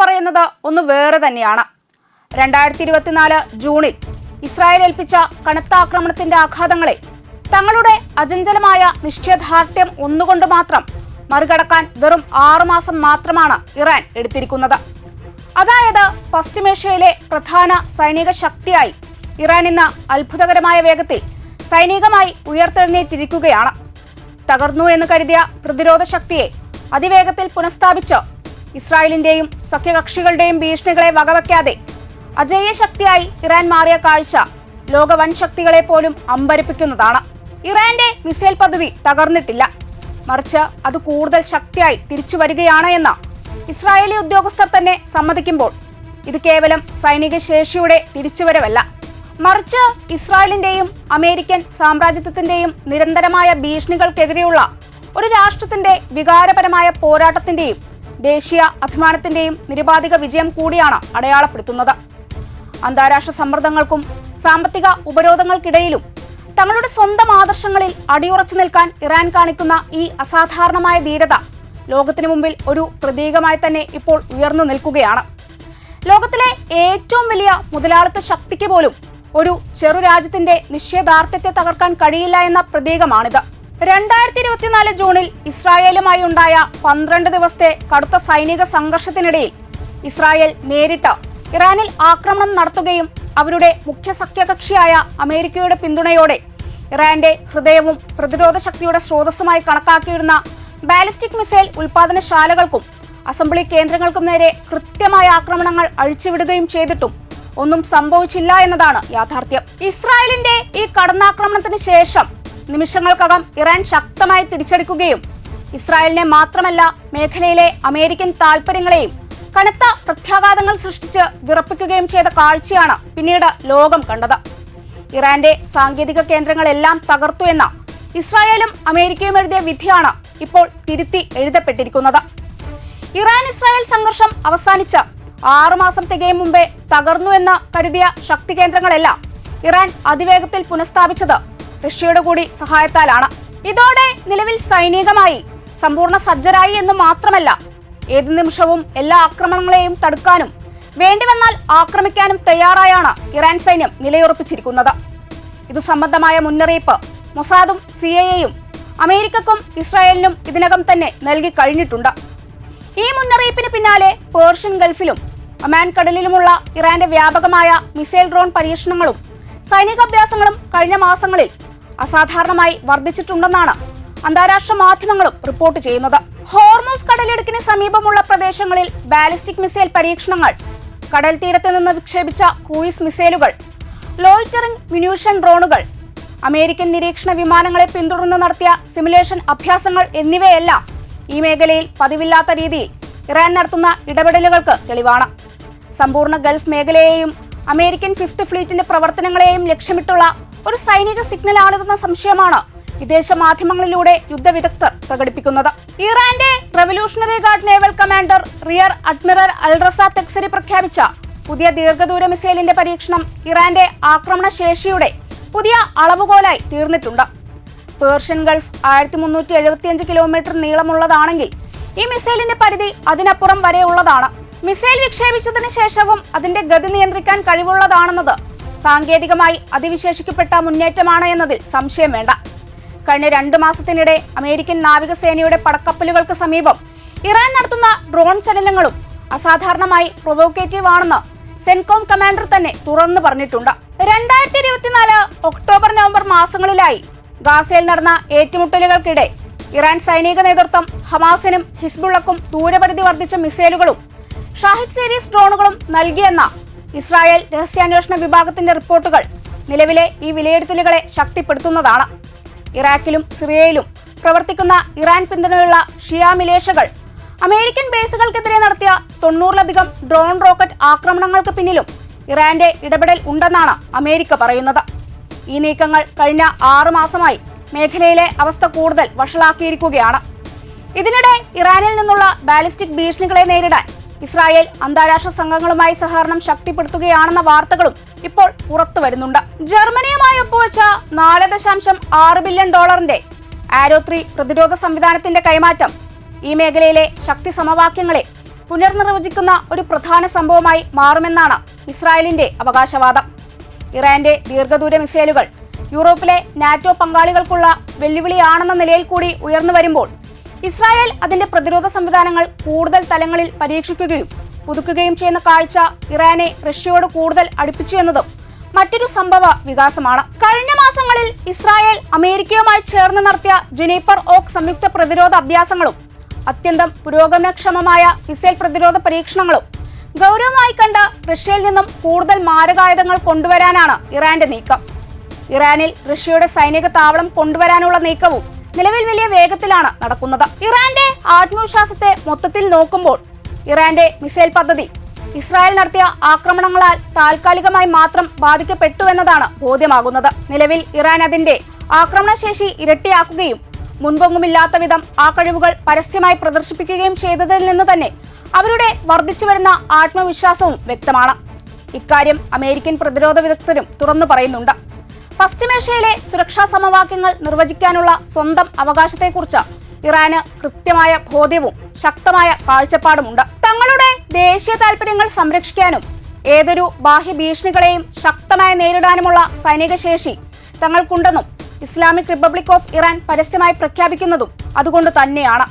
പറയുന്നത് ഒന്ന് വേറെ തന്നെയാണ്. രണ്ടായിരത്തി ഇരുപത്തിനാല് ജൂണിൽ ഇസ്രായേൽ ഏൽപ്പിച്ച കനത്ത ആക്രമണത്തിന്റെ ആഘാതങ്ങളെ തങ്ങളുടെ അചഞ്ചലമായ നിശ്ചയദാർഢ്യം ഒന്നുകൊണ്ട് മാത്രം മറികടക്കാൻ വെറും ആറുമാസം മാത്രമാണ് ഇറാൻ എടുത്തിരിക്കുന്നത്. അതായത് പശ്ചിമേഷ്യയിലെ പ്രധാന സൈനിക ശക്തിയായി ഇറാൻ ഇന്ന് അത്ഭുതകരമായ വേഗത്തിൽ സൈനികമായി ഉയർത്തെഴുന്നേറ്റിരിക്കുകയാണ്. തകർന്നു എന്ന് കരുതിയ പ്രതിരോധ ശക്തിയെ അതിവേഗത്തിൽ പുനഃസ്ഥാപിച്ച് ഇസ്രായേലിന്റെയും സഖ്യകക്ഷികളുടെയും ഭീഷണികളെ വകവയ്ക്കാതെ അജയ്യ ശക്തിയായി ഇറാൻ മാറിയ കാഴ്ച ലോക വൻ ശക്തികളെ പോലും അമ്പരിപ്പിക്കുന്നതാണ്. ഇറാന്റെ മിസൈൽ പദ്ധതി തകർന്നിട്ടില്ല. മറിച്ച് അത് കൂടുതൽ ശക്തിയായി തിരിച്ചു വരികയാണ് എന്ന് ഇസ്രായേലി ഉദ്യോഗസ്ഥർ തന്നെ സമ്മതിക്കുമ്പോൾ ഇത് കേവലം സൈനിക ശേഷിയുടെ തിരിച്ചുവരവല്ല. മറിച്ച് ഇസ്രായേലിന്റെയും അമേരിക്കൻ സാമ്രാജ്യത്വത്തിന്റെയും നിരന്തരമായ ഭീഷണികൾക്കെതിരെയുള്ള ഒരു രാഷ്ട്രത്തിന്റെ വികാരപരമായ പോരാട്ടത്തിന്റെയും ദേശീയ അഭിമാനത്തിന്റെയും നിരുപാധിക വിജയം കൂടിയാണ് അടയാളപ്പെടുത്തുന്നത്. അന്താരാഷ്ട്ര സമ്മർദ്ദങ്ങൾക്കും സാമ്പത്തിക ഉപരോധങ്ങൾക്കിടയിലും തങ്ങളുടെ സ്വന്തം ആദർശങ്ങളിൽ അടിയുറച്ചു നിൽക്കാൻ ഇറാൻ കാണിക്കുന്ന ഈ അസാധാരണമായ ധീരത ലോകത്തിനു മുമ്പിൽ ഒരു പ്രതീകമായി തന്നെ ഇപ്പോൾ ഉയർന്നു നിൽക്കുകയാണ്. ലോകത്തിലെ ഏറ്റവും വലിയ മുതലാളിത്ത ശക്തിക്ക് പോലും ഒരു ചെറു രാജ്യത്തിന്റെ നിശ്ചയദാർഢ്യത്തെ തകർക്കാൻ കഴിയില്ല എന്ന പ്രതീകമാണിത്. രണ്ടായിരത്തി ഇരുപത്തിനാല് ജൂണിൽ ഇസ്രായേലുമായി ഉണ്ടായ പന്ത്രണ്ട് ദിവസത്തെ കടുത്ത സൈനിക സംഘർഷത്തിനിടയിൽ ഇസ്രായേൽ നേരിട്ട് ഇറാനിൽ ആക്രമണം നടത്തുകയും അവരുടെ മുഖ്യ സഖ്യകക്ഷിയായ അമേരിക്കയുടെ പിന്തുണയോടെ ഇറാന്റെ ഹൃദയവും പ്രതിരോധ ശക്തിയുടെ സ്രോതസ്സുമായി കണക്കാക്കിയിരുന്ന ബാലിസ്റ്റിക് മിസൈൽ ഉൽപാദനശാലകൾക്കും അസംബ്ലി കേന്ദ്രങ്ങൾക്കും നേരെ കൃത്യമായ ആക്രമണങ്ങൾ അഴിച്ചുവിടുകയും ചെയ്തിട്ടും ഒന്നും സംഭവിച്ചില്ല എന്നതാണ് യാഥാർത്ഥ്യം. ഇസ്രായേലിന്റെ ഈ കടന്നാക്രമണത്തിന് ശേഷം നിമിഷങ്ങൾക്കകം ഇറാൻ ശക്തമായി തിരിച്ചടിക്കുകയും ഇസ്രായേലിനെ മാത്രമല്ല മേഖലയിലെ അമേരിക്കൻ താൽപര്യങ്ങളെയും കനത്ത പ്രത്യാഘാതങ്ങൾ സൃഷ്ടിച്ച് വിറപ്പിക്കുകയും ചെയ്ത കാഴ്ചയാണ് പിന്നീട് ലോകം കണ്ടത്. ഇറാന്റെ സാങ്കേതിക കേന്ദ്രങ്ങളെല്ലാം തകർത്തു എന്ന ഇസ്രായേലും അമേരിക്കയും എഴുതിയ വിധിയാണ് ഇപ്പോൾ തിരുത്തി എഴുതപ്പെട്ടിരിക്കുന്നത്. ഇറാൻ ഇസ്രായേൽ സംഘർഷം അവസാനിച്ച ആറുമാസം തികയും മുമ്പേ തകർന്നു എന്ന് കരുതിയ ശക്തി കേന്ദ്രങ്ങളെല്ലാം ഇറാൻ അതിവേഗത്തിൽ പുനഃസ്ഥാപിച്ചത് റഷ്യയുടെ കൂടി സഹായത്താലാണ്. ഇതോടെ നിലവിൽ സൈനികമായി സമ്പൂർണ സജ്ജരായി എന്ന് മാത്രമല്ല ഏതു നിമിഷവും എല്ലാ ആക്രമണങ്ങളെയും തടുക്കാനും വേണ്ടിവന്നാൽ ആക്രമിക്കാനും തയ്യാറായാണ് ഇറാൻ സൈന്യം നിലയുറപ്പിച്ചിരിക്കുന്നത്. ഇതു സംബന്ധമായ മുന്നറിയിപ്പ് മൊസാദും സി എയും അമേരിക്കക്കും ഇസ്രായേലിനും ഇതിനകം തന്നെ നൽകി കഴിഞ്ഞിട്ടുണ്ട്. ഈ മുന്നറിയിപ്പിന് പിന്നാലെ പേർഷ്യൻ ഗൾഫിലും ഒമാൻ കടലിലുമുള്ള ഇറാന്റെ വ്യാപകമായ മിസൈൽ ഡ്രോൺ പരീക്ഷണങ്ങളും സൈനികാഭ്യാസങ്ങളും കഴിഞ്ഞ മാസങ്ങളിൽ അസാധാരണമായി വർദ്ധിച്ചിട്ടുണ്ടെന്നാണ് അന്താരാഷ്ട്ര മാധ്യമങ്ങളും റിപ്പോർട്ട് ചെയ്യുന്നത്. ഹോർമോസ് കടലിടുക്കിന് സമീപമുള്ള പ്രദേശങ്ങളിൽ ബാലിസ്റ്റിക് മിസൈൽ പരീക്ഷണങ്ങൾ. കടൽ തീരത്ത് നിന്ന് വിക്ഷേപിച്ച ക്രൂയിസ് മിസൈലുകൾ. ലോയിറ്ററിംഗ് മിനൂഷൻ ഡ്രോണുകൾ. അമേരിക്കൻ നിരീക്ഷണ വിമാനങ്ങളെ പിന്തുടർന്ന് നടത്തിയ സിമുലേഷൻ അഭ്യാസങ്ങൾ എന്നിവയെല്ലാം ഈ മേഖലയിൽ പതിവില്ലാത്ത രീതിയിൽ ഇറാൻ നടത്തുന്ന ഇടപെടലുകൾക്ക് തെളിവാണ്. സമ്പൂർണ ഗൾഫ് മേഖലയെയും അമേരിക്കൻ ഫിഫ്ത് ഫ്ലീറ്റിന്റെ പ്രവർത്തനങ്ങളെയും ലക്ഷ്യമിട്ടുള്ള ഒരു സൈനിക സിഗ്നൽ ആണിതെന്ന സംശയമാണ് വിദേശ മാധ്യമങ്ങളിലൂടെ യുദ്ധവിദഗ്ധർ പ്രകടിപ്പിക്കുന്നത്. ഇറാന്റെ Revolutionary Guard naval commander rear admiral Alireza Tangsiri പ്രഖ്യാപിച്ച പുതിയ ദീർഘദൂര മിസൈലിന്റെ പരീക്ഷണം ഇറാന്റെ ആക്രമണ ശേഷിയുടെ പുതിയ അളവുകോലായി തീർന്നിട്ടുണ്ട്. പേർഷ്യൻ ഗൾഫ് ആയിരത്തി മുന്നൂറ്റി എഴുപത്തിയഞ്ച് കിലോമീറ്റർ നീളമുള്ളതാണെങ്കിൽ ഈ മിസൈലിന്റെ പരിധി അതിനപ്പുറം വരെയുള്ളതാണ്. മിസൈൽ വിക്ഷേപിച്ചതിന് ശേഷവും അതിന്റെ ഗതി നിയന്ത്രിക്കാൻ കഴിവുള്ളതാണെന്നത് സാങ്കേതികമായി അതിവിശേഷിക്കപ്പെട്ട മുന്നേറ്റമാണ് എന്നതിൽ സംശയം വേണ്ട. കഴിഞ്ഞ രണ്ടു മാസത്തിനിടെ അമേരിക്കൻ നാവികസേനയുടെ പടക്കപ്പലുകൾക്ക് സമീപം ഇറാൻ നടത്തുന്ന ഡ്രോൺ ചലനങ്ങളും അസാധാരണമായി പ്രൊവോക്കേറ്റീവ് ആണെന്ന് സെൻകോം കമാൻഡർ തന്നെ തുറന്നു പറഞ്ഞിട്ടുണ്ട്. രണ്ടായിരത്തി ഇരുപത്തിനാല് ഒക്ടോബർ നവംബർ മാസങ്ങളിലായി ഗാസയിൽ നടന്ന ഏറ്റുമുട്ടലുകൾക്കിടെ ഇറാൻ സൈനിക നേതൃത്വം ഹമാസിനും ഹിസ്ബുള്ളക്കും ദൂരപരിധി വർദ്ധിച്ച മിസൈലുകളും ഷാഹിദ് സീരീസ് ഡ്രോണുകളും നൽകിയെന്ന ഇസ്രായേൽ രഹസ്യാന്വേഷണ വിഭാഗത്തിന്റെ റിപ്പോർട്ടുകൾ നിലവിലെ ഈ വിലയിരുത്തലുകളെ ശക്തിപ്പെടുത്തുന്നതാണ്. ഇറാഖിലും സിറിയയിലും പ്രവർത്തിക്കുന്ന ഇറാൻ പിന്തുണയുള്ള ഷിയ മിലേഷകൾ അമേരിക്കൻ ബേസുകൾക്കെതിരെ നടത്തിയ തൊണ്ണൂറിലധികം ഡ്രോൺ റോക്കറ്റ് ആക്രമണങ്ങൾക്ക് പിന്നിലും ഇറാന്റെ ഇടപെടൽ ഉണ്ടെന്നാണ് അമേരിക്ക പറയുന്നത്. ഈ നീക്കങ്ങൾ കഴിഞ്ഞ ആറു മാസമായി മേഖലയിലെ അവസ്ഥ കൂടുതൽ വഷളാക്കിയിരിക്കുകയാണ്. ഇതിനിടെ ഇറാനിൽ നിന്നുള്ള ബാലിസ്റ്റിക് ഭീഷണികളെ നേരിടാൻ ഇസ്രായേൽ അന്താരാഷ്ട്ര സംഘങ്ങളുമായി സഹകരണം ശക്തിപ്പെടുത്തുകയാണെന്ന വാർത്തകളും ഇപ്പോൾ പുറത്തു വരുന്നുണ്ട്. ജർമ്മനിയുമായി ഒപ്പുവെച്ച നാല് ദശാംശം ആറ് ബില്യൺ ഡോളറിന്റെ ആരോ ത്രീ പ്രതിരോധ സംവിധാനത്തിന്റെ കൈമാറ്റം ഈ മേഖലയിലെ ശക്തി സമവാക്യങ്ങളെ പുനർനിർവചിക്കുന്ന ഒരു പ്രധാന സംഭവമായി മാറുമെന്നാണ് ഇസ്രായേലിന്റെ അവകാശവാദം. ഇറാന്റെ ദീർഘദൂര മിസൈലുകൾ യൂറോപ്പിലെ നാറ്റോ പങ്കാളികൾക്കുള്ള വെല്ലുവിളിയാണെന്ന നിലയിൽ കൂടി ഉയർന്നു വരുമ്പോൾ ഇസ്രായേൽ അതിന്റെ പ്രതിരോധ സംവിധാനങ്ങൾ കൂടുതൽ തലങ്ങളിൽ പരീക്ഷിക്കുകയും പുതുക്കുകയും ചെയ്യുന്ന കാഴ്ച ഇറാനെ റഷ്യയോട് കൂടുതൽ അടുപ്പിച്ചു എന്നതും മറ്റൊരു സംഭവ വികാസമാണ്. കഴിഞ്ഞ മാസങ്ങളിൽ ഇസ്രായേൽ അമേരിക്കയുമായി ചേർന്ന് നടത്തിയ ജുനീപ്പർ ഓക്ക് സംയുക്ത പ്രതിരോധ അഭ്യാസങ്ങളും അത്യന്തം പുരോഗമനക്ഷമമായ മിസൈൽ പ്രതിരോധ പരീക്ഷണങ്ങളും ഗൗരവമായി കണ്ട റഷ്യയിൽ നിന്നും കൂടുതൽ മാരകായുധങ്ങൾ കൊണ്ടുവരാനാണ് ഇറാന്റെ നീക്കം. ഇറാനിൽ റഷ്യയുടെ സൈനിക താവളം കൊണ്ടുവരാനുള്ള നീക്കവും നിലവിൽ വലിയ വേഗത്തിലാണ് നടക്കുന്നത്. ഇറാന്റെ ആത്മവിശ്വാസത്തെ മൊത്തത്തിൽ നോക്കുമ്പോൾ ഇറാന്റെ മിസൈൽ പദ്ധതി ഇസ്രായേൽ നടത്തിയ ആക്രമണങ്ങളാൽ താൽക്കാലികമായി മാത്രം ബാധിക്കപ്പെട്ടുവെന്നതാണ് ബോധ്യമാകുന്നത്. നിലവിൽ ഇറാൻ അതിന്റെ ആക്രമണശേഷി ഇരട്ടിയാക്കുകയും മുൻപൊങ്ങുമില്ലാത്ത വിധം ആ കഴിവുകൾ പരസ്യമായി പ്രദർശിപ്പിക്കുകയും ചെയ്തതിൽ നിന്ന് തന്നെ അവരുടെ വർദ്ധിച്ചു വരുന്ന ആത്മവിശ്വാസവും വ്യക്തമാണ്. ഇക്കാര്യം അമേരിക്കൻ പ്രതിരോധ വിദഗ്ധരും തുറന്നു പറയുന്നുണ്ട്. പശ്ചിമേഷ്യയിലെ സുരക്ഷാ സമവാക്യങ്ങൾ നിർവചിക്കാനുള്ള സ്വന്തം അവകാശത്തെക്കുറിച്ച് ഇറാന് കൃത്യമായ ബോധ്യവും ശക്തമായ കാഴ്ചപ്പാടുമുണ്ട്. തങ്ങളുടെ ദേശീയ താൽപര്യങ്ങൾ സംരക്ഷിക്കാനും ഏതൊരു ബാഹ്യ ഭീഷണികളെയും ശക്തമായി നേരിടാനുമുള്ള സൈനിക ശേഷി തങ്ങൾക്കുണ്ടെന്നും ഇസ്ലാമിക് റിപ്പബ്ലിക് ഓഫ് ഇറാൻ പരസ്യമായി പ്രഖ്യാപിക്കുന്നതും അതുകൊണ്ട് തന്നെയാണ്.